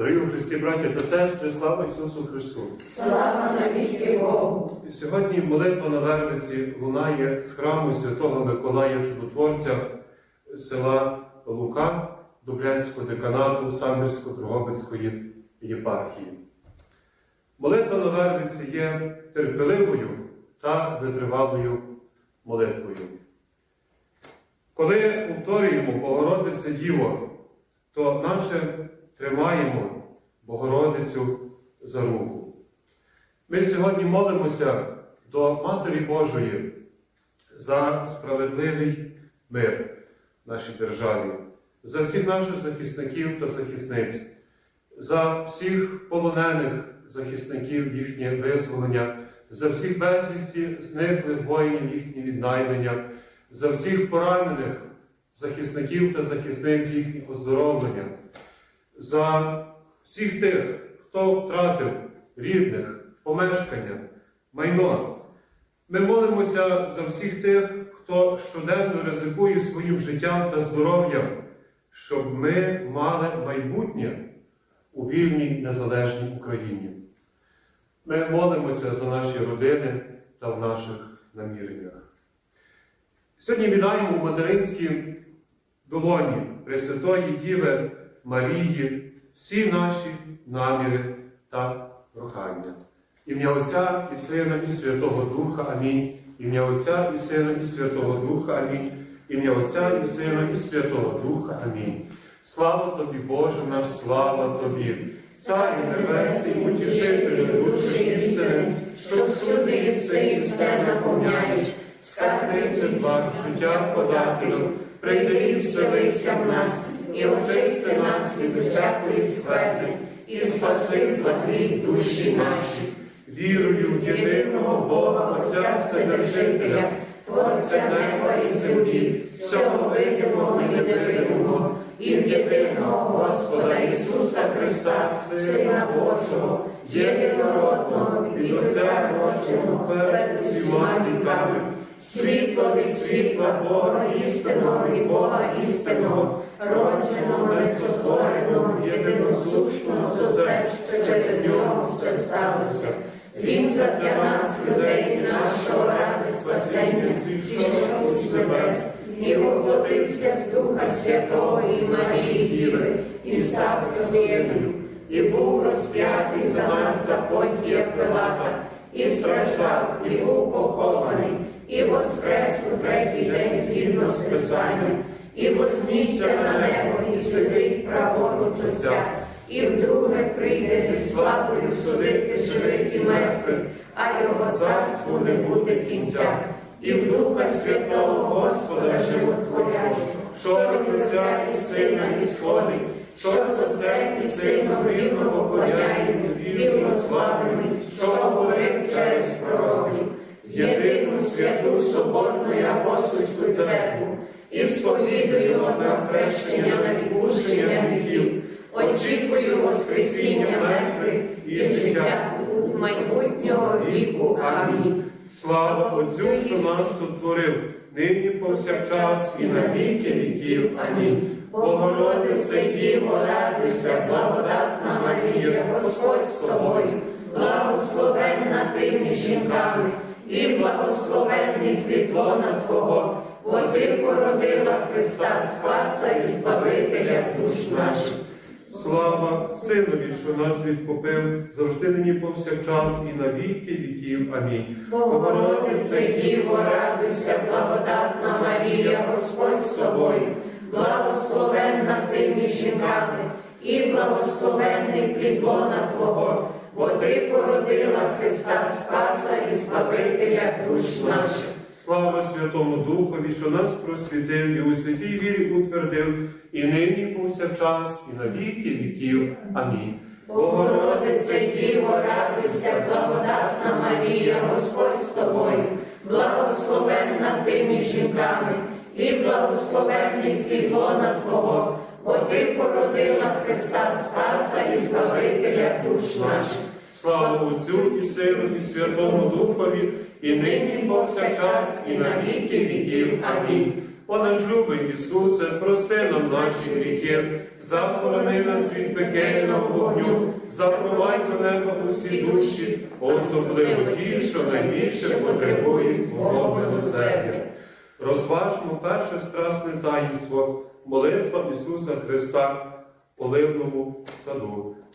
Дорогі у Христі, браті та сестри, слава Ісусу Христу! Слава навіки Богу! І Сьогодні молитва на Вервиці лунає з храму Святого Миколая Чудотворця села Лука Дублянського деканату Самбірсько-Дрогобицької єпархії. Молитва на Вервиці є терпеливою та витривалою молитвою. Коли повторюємо Богородице Діво, то наче тримаємо Богородицю за руку. Ми сьогодні молимося до Матері Божої за справедливий мир в нашій державі, за всіх наших захисників та захисниць, за всіх полонених захисників їхнє визволення, за всіх безвісті зниклих воїнів їхнє віднайдення, за всіх поранених захисників та захисниць їхнє оздоровлення, за всіх тих, хто втратив рідних, помешкання, майно. Ми молимося за всіх тих, хто щоденно ризикує своїм життям та здоров'ям, щоб ми мали майбутнє у вільній незалежній Україні. Ми молимося за наші родини та в наших наміреннях. Сьогодні віддаємо у материнській долоні Пресвятої Діви Марії всі наші наміри та прохання. Ім'я Отця і Сина, і Святого Духа. Амінь. Ім'я Отця і Сина, і Святого Духа. Амінь. Ім'я Отця і Сина, і Святого Духа. Амінь. Слава тобі, Боже наш, слава тобі, Царю Небесний, утішителю душі істини, що всюди єси і все наповняєш, сказниця два життя подателю, прийди і вселися в нас, і очисти нас від усякої скверни, і спаси благі душі наші. Вірую в єдиного Бога Отця Вседержителя, Творця неба і землі, всього видимого і невидимого, і в єдиного Господа Ісуса Христа, Сина Божого, єдинородного від Отця родженого перед усіма віками, світло від світла Бога істинного і Бога істинного, родженого, несотвореного, єдиносушного за все, що через нього все сталося. Він задля нас, людей, нашого ради спасення, зійшов з небес, і воплотився з Духа Святого і Марії Діви, і став людиною, і був розп'ятий за нас за Понтія Пилата, і страждав, і був похований, і воскрес у третій день згідно з Писанням, і вознісся на небо, і сидить праворуч Отця, і вдруге прийде зі славою судити живих і мертвих, а його царству не буде кінця, і в Духа Святого Господа животворячого, що від Отця і Сина і сходить, що з Отцем і Сином рівно поклоняємо, рівно славимо, що говорив через сповідую одне хрещення на відпущення гріхів, очікую Воскресіння мертвих і життя майбутнього віку. Амінь. Слава Отцю, що нас сотворив, нині повсякчас і на віки віків. Амінь. Богородице Діво, радуйся, благодатна Марія, Господь з тобою, благословенна ти між жінками, і благословенний плітлона Твого, бо ти породила Христа Спаса і Збавителя душ наших. Слава Синові, що нас відкупив, завжди нині повсякчас і на віки віків. Амінь. Богородице Діво, радуйся, благодатна Марія, Господь з тобою, благословенна ти між жінками, і благословенний плідлона Твого, бо ти породила Христа Спаса і Збавителя душ наших. Слава Святому Духові, що нас просвітив і у святій вірі утвердив, і нині повсякчас, і на віки віків. Амінь. Богородице Діво, радуйся, благодатна Марія, Господь з тобою, благословенна ти між жінками, і благословенний підлона Твого, бо ти породила Христа Спаса і Збавителя душ наших. Слава Отцю і Сину, і Святому Духові, і нині і повсякчас, і на віки віків. Амінь. О наш любий Ісусе, прости нам наші гріхи, захорони нас від пекельного вогню, запровадь до неба усі душі, особливо ті, що найбільше потребують Твого милосердя. Розважмо перше страсне таїнство, молитва Ісуса Христа в поливному саду.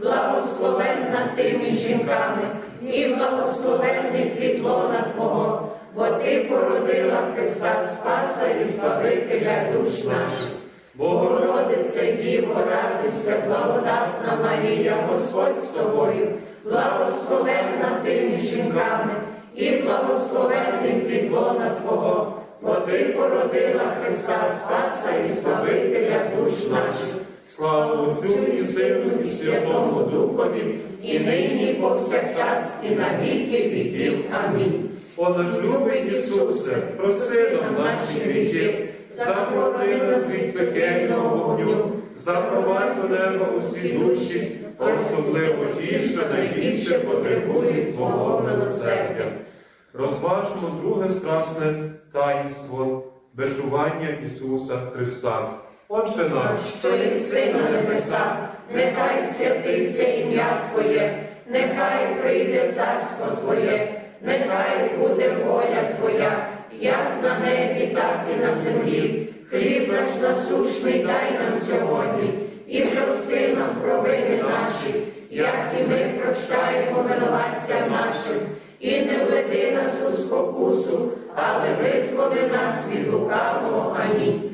благословенна ти між жінками, і благословенний підлона Твого, бо ти породила Христа Спаса і Збавителя душ наших. Богородице Діво, радуйся, благодатна Марія, Господь з тобою, благословенна ти жінками, і благословенний підлона Твого, бо ти породила Христа Спаса і Збавителя душ наших. Слава Отцю і Сину, і Святому Духові, і нині, повсякчас, і на віки віків. Амінь. О наш любий Ісусе, проси нам наші гріхи, захорони нас від пекельного вогню, запровадь до неба усі душі, особливо ті, що найбільше потребують Твого милосердя. Розважмо друге страсне таїнство бешування Ісуса Христа. Отче наш, що єси на небесах, нехай святиться ім'я Твоє, нехай прийде царство Твоє, нехай буде воля Твоя, як на небі, так і на землі. Хліб наш насушний дай нам сьогодні, і прости нам провини наші, як і ми прощаємо винуватцям нашим, і не введи нас у спокусу, але визволи нас від лукавого. Амінь.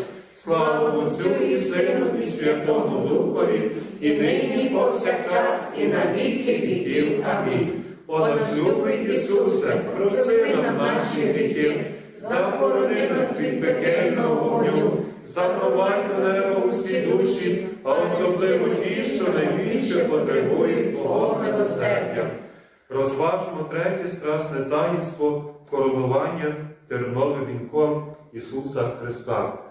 Слава Отцю і Сину, і Святому Духові, і нині, і повсякчас, і на віки віків. Амінь. О любий Ісусе, прости нам наші гріхи, захорони нас від пекельного вогню, заховай до неба усі душі, а особливо ті, що найбільше потребують Твого милосердя. Розважмо третє страсне таїнство коронування терновим вінком Ісуса Христа.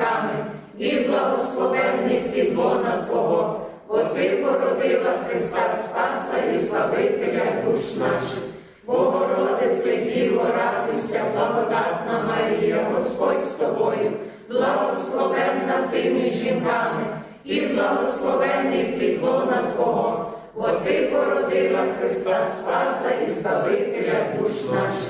жінками, і благословенний підлона Твого, бо ти породила Христа Спаса і Збавителя душ наших. Богородице Діво, радуйся, благодатна Марія, Господь з тобою, благословенна ти між жінками, і благословенний плід лона Твого, бо ти породила Христа Спаса і Збавителя душ наших.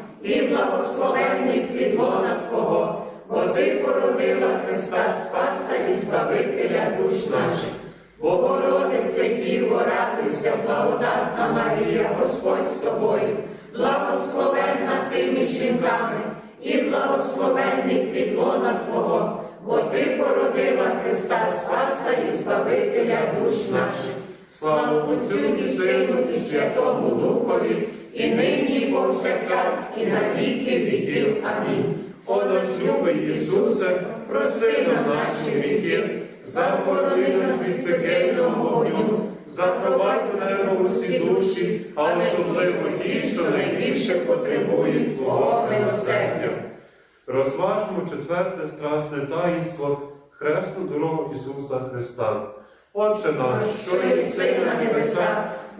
і благословенний плід лона Твого, бо ти породила Христа Спаса і Збавителя душ наших. Богородице Діво, радуйся, благодатна Марія, Господь з тобою, благословенна ти між жінками, і благословенний плід лона Твого, бо ти породила Христа Спаса і Збавителя душ наших. Слава Отцю і Сину, і Святому Духові, і нині, і повсякчас, і на віки віків. Амінь. О наш любий Ісусе, прости нам наші гріхи, захорони нас від пекельного вогню, запровадь у небо усі душі, а особливо ті, що найбільше потребують Твого милосердя. Розважмо четверте страсне таїнство, хресну дорогу Ісуса Христа. Отче наш, що єси на небесах,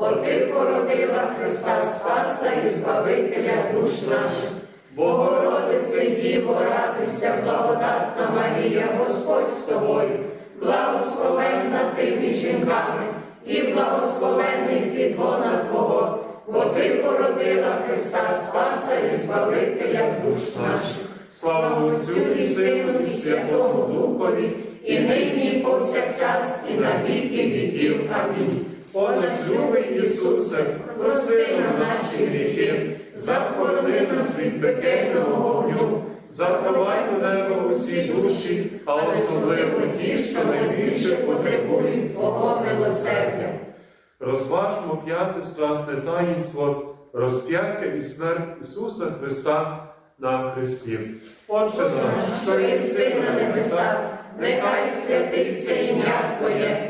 бо Ти породила Христа Спаса і Збавителя душ наших. Богородице Діво, радуйся, благодатна Марія, Господь з тобою, благословенна ти між жінками, і благословенний підлона Твого, бо Ти породила Христа Спаса і Збавителя душ наших. Слава Отцю і Сину, і Святому Духові, і нині, і повсякчас, і на віки віків. Амінь. О наш любий Ісусе, прости нам наші гріхи, захорони нас від пекельного вогню, запровадь у небо усі душі, а особливо ті, що найбільше потребують. Твого милосердя. Розважмо п'яте страсне таїнство, розп'яття і смерть Ісуса Христа на Христі. Отче наш, що єси на небесах, нехай святиться ім'я Твоє,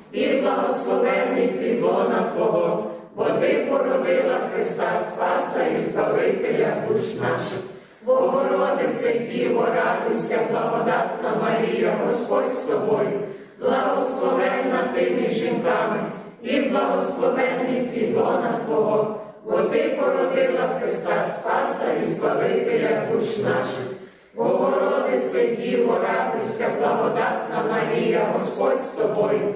і благословенний підлона Твого, бо ти породила Христа Спаса і Збавителя душ наших. Богородице, Діво, радуйся, благодатна Марія, Господь з тобою, благословенна ти між жінками, і благословенний підлона Твого, бо ти породила Христа Спаса і Збавителя душ наших. Богородице, Діво, радуйся, благодатна Марія, Господь з тобою,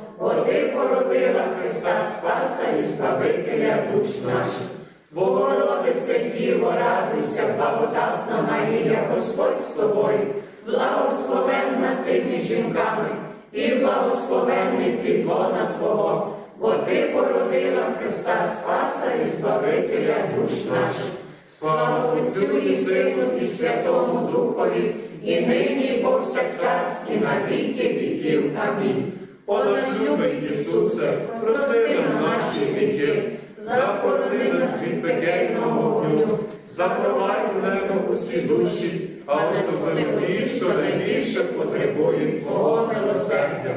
бо ти породила Христа Спаса і Збавителя душ наших. Богородице, Діво, радуйся, благодатна Марія, Господь з тобою, благословенна ти між жінками, і благословенний підлона Твого, бо ти породила Христа Спаса і Збавителя душ наших. Слава Отцю і Сину, і Святому Духові, і нині, і повсякчас, і на віки віків. Амінь. О любий Ісусе, прости нам наші гріхи, захорони нас від пекельного вогню, запровадь у небо усі душі, а особливо ті, що найбільше потребують Твого милосердя.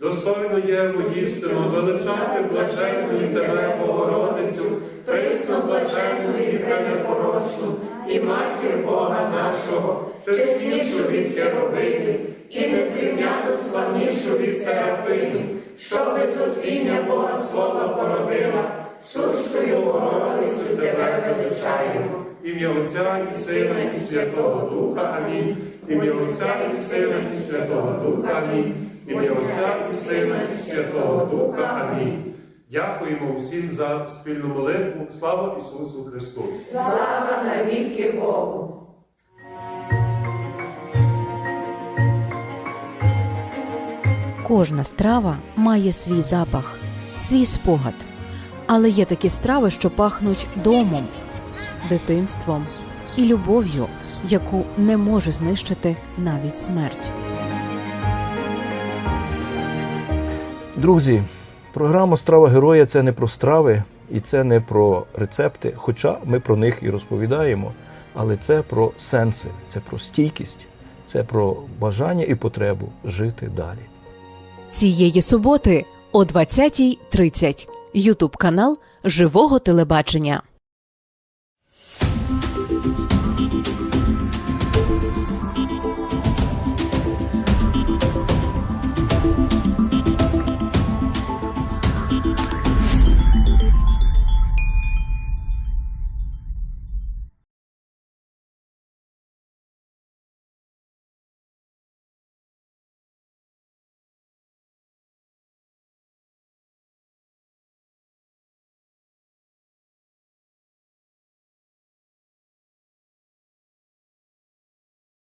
Достойно є воїстину величати блаженну тебе, Богородицю, Присно блаженну і пренепорочну, і матір Бога нашого, чеснішу від Херовимів, і незрівняно славнішу від Серафимів, що без отвіння Бога Слова породила, сущою Богородицю тебе величаємо. Ім'я Отця і Сина, і Святого Духа. Амінь. Ім'я Отця і Сина, і Святого Духа. Амінь. Ім'я Отця і Сина і Святого Духа. Амінь. Дякуємо усім за спільну молитву. Слава Ісусу Христу! Слава навіки Богу! Кожна страва має свій запах, свій спогад. Але є такі страви, що пахнуть домом, дитинством і любов'ю, яку не може знищити навіть смерть. Друзі, програма Страва героя це не про страви і це не про рецепти, хоча ми про них і розповідаємо, але це про сенси, це про стійкість, це про бажання і потребу жити далі. Цієї суботи о 20.30 Ютуб канал Живого телебачення.